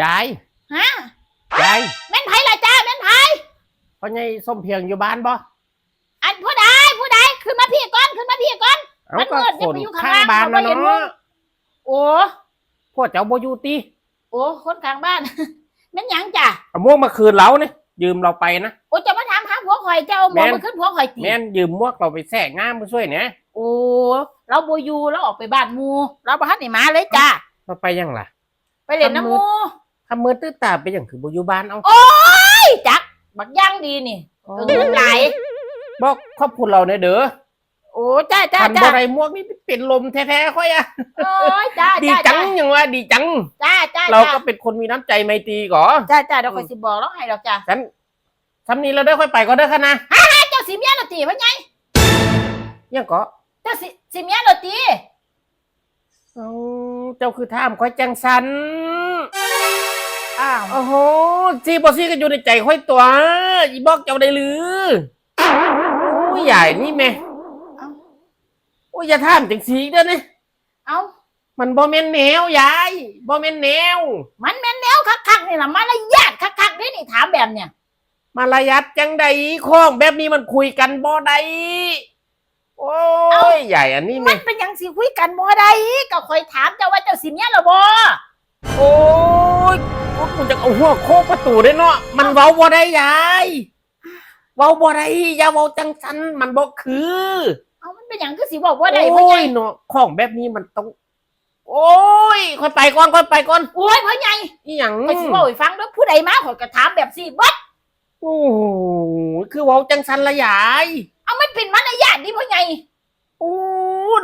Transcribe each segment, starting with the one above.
ยายฮะยายแม่นไผล่ะจ้าแม่นไผพ่อใหญ่ส้มเพียงอยู่บ้านบ่อันผู้ใดผู้ใดขึ้นมาพี่ก่อนขึ้นมาพี่ก่อนเอามันก็มืดคจะนไปอยู่ข้างข้างล่างบ้านเขานะบ่เห็นเนาะโอ้พวกเจ้าบ่อยู่ติโอ้คนข้างบ้าน แม่นหยังจ้ะเอาม่วงมาคืนเราเนี่ยยืมเราไปนะ โอ้จะมาถามหาผัวข่อยเจ้าหมอแม่น มาขึ้นผัวข่อยตีแม่นยืมมวกเราไปแทรกงามมาช่วยเนี่ยโอ้เราบ่อยู่เราออกไปบ้านหมู่เราบ่ทันได้มาเลยจ้าเราไปยังล่ะ ไปเล่นน้ำหมู่ทำมือตื้อตาไปอย่างคือบ่อยู่บ้านเอาไอ้จัก บักย่างดีนี่เออเงินไหลายบอกครอบครัวเราเนี่ยเด้อโอ้จ้าจ้าทันบ่จ้าได้มวกนี่เป็นลมแท้ๆค่อยอะโอ้ยจ้าดีจ้าจังยังว่าดีจัง จ้าจ้าเราจ้าก็เป็นคนมีน้ำใจไมตรีก่อจ้าจ้าเดี๋ยวข่อยสิบอกแล้วให้ดอกจ้าฉันทำนี้เราได้ค่อยไปก็ได้ค่ะนะเจ้าสิเมียเราตีพ่อไงยังก็เจ้าสิสิเมียเราตีเอา เจ้าคือท่ามค่อยจังสันอ้าวโอ้โหซีบอซี่ก็อยู่ในใจค่อยตัวอีบอกเจ้าได้หรือโอ้ยใหญ่นี่แม่โอ้ยอย่าท่ามจังสีเด้อนี่เอามันบ่แม่นแนวยายบ่แม่นแนว มันแม่นแนวคักๆนี่ล่ะมารยาทคักๆนี่นี่ถามแบบเนี่ยมารยัดจังใดข้องแบบนี้มันคุยกันบ่ได้โอ้ยใหญ่อันนี้มัแม่นเป็นหยัง สิคุยกันบ่ได้ก็คอยถามเจ้าว่าเจ้าสิเมียเราบ่โอ้ยกูจะเอาหัวโคกประตูได้เนาะมันเว้าบ่ได้ยายเว้าบ่ได้อย่าเว้าจังสันมันบ่คือเอามันเป็นหยังคือสิบอกว่าได้พ่อโอ้ใหญ่ยเนาะของแบบนี้มันต้อง โอ้ยค่อยไปก่อนค่อยไปก่อนโอ้ยพ่อใหญ่อีหยังข่อยสิบอกให้ฟังเด้อผู้ใดมาข่อยก็ถามแบบสิเบิดโอ้โหคือเว้าจังสันละยาย เอามันเป็นมารยาทนี่พ่อใหญ่โอ้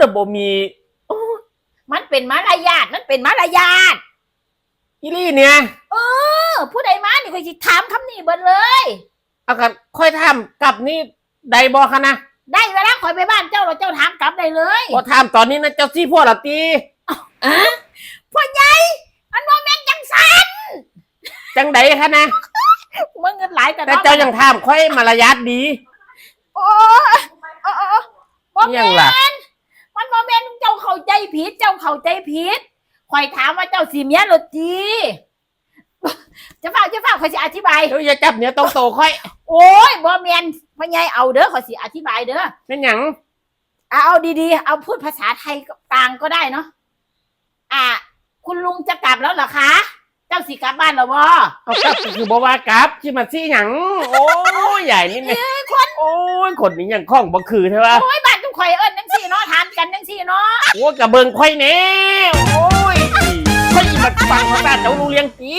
เดี๋ยวบ่มีมันเป็นมารยาทมันเป็นมารยาทอีลี่เนี่ย เออ ผู้ใดมานี่ข่อยสิถามคำนี้เบิดเลย เอากันค่อยทำกลับนี่ใดบ่คะนะได้เวลาข่อยไปบ้านเจ้าเราเจ้าถามกลับได้เลยพอทำตอนนี้นะเจ้าซี่พวกละตีพ่อใหญ่มันบ่แม่นจังซันจังใดคะนะมึงเงินหลายแต่แต่เจ้ายังทำค่อยมารยาทดี โอ้ยโอ้ยโอ้ยบ่อิหยังแม่ล่ะนมันบ่แม่นเจ้าเข้าใจ ผิด เจ้าเข้าใจผิดข่อยถามว่าเจ้าสิเมียหรือจีจะฟังจะฟังข่อยสิอธิบายเดี๋ยวอย่าจับเนี่ยต้องโตค่อย โอ้ยบ่แม่นพ่อใหญ่เอาเด้อข่อยสิอธิบายเด้อเป็นหยังเอาเอาดีๆ เอาพูดภาษาไทยกลางก็ได้เนาะอะคุณลุงจะกลับแล้วเหรอคะ เจ้าสิกลับบ้านเหรอวะเอากลับก็คือบอกว่ากลับที่มาซี่หยัง โอ้ยใหญ่นี่เนี่ยโอ้ยคนนี้ยังคล่องบ่คือใช่ปะโอ้ยบ้านทุกข่อยเอิ้น กันจังสี่เนาะโอ้กระเบิงค่อยแน่โอ้ยค่อยมาฟังภาษาเจ้ารู้เรียงตี